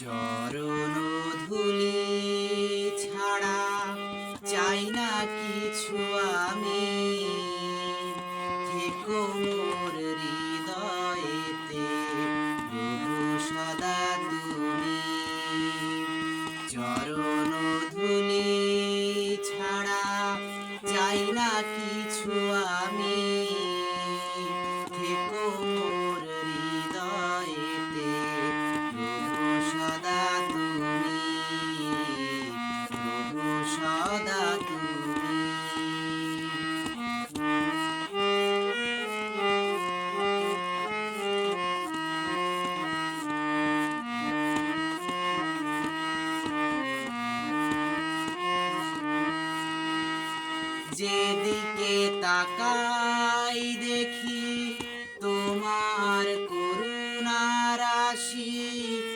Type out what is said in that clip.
চরণ ধুলি ছাড়া চাই না কিছু আমি। থেকো মোর হৃদয়েতে সদা তুমি। চরণ যেদিকে তাকাই দেখি তোমার করুণা রাশি।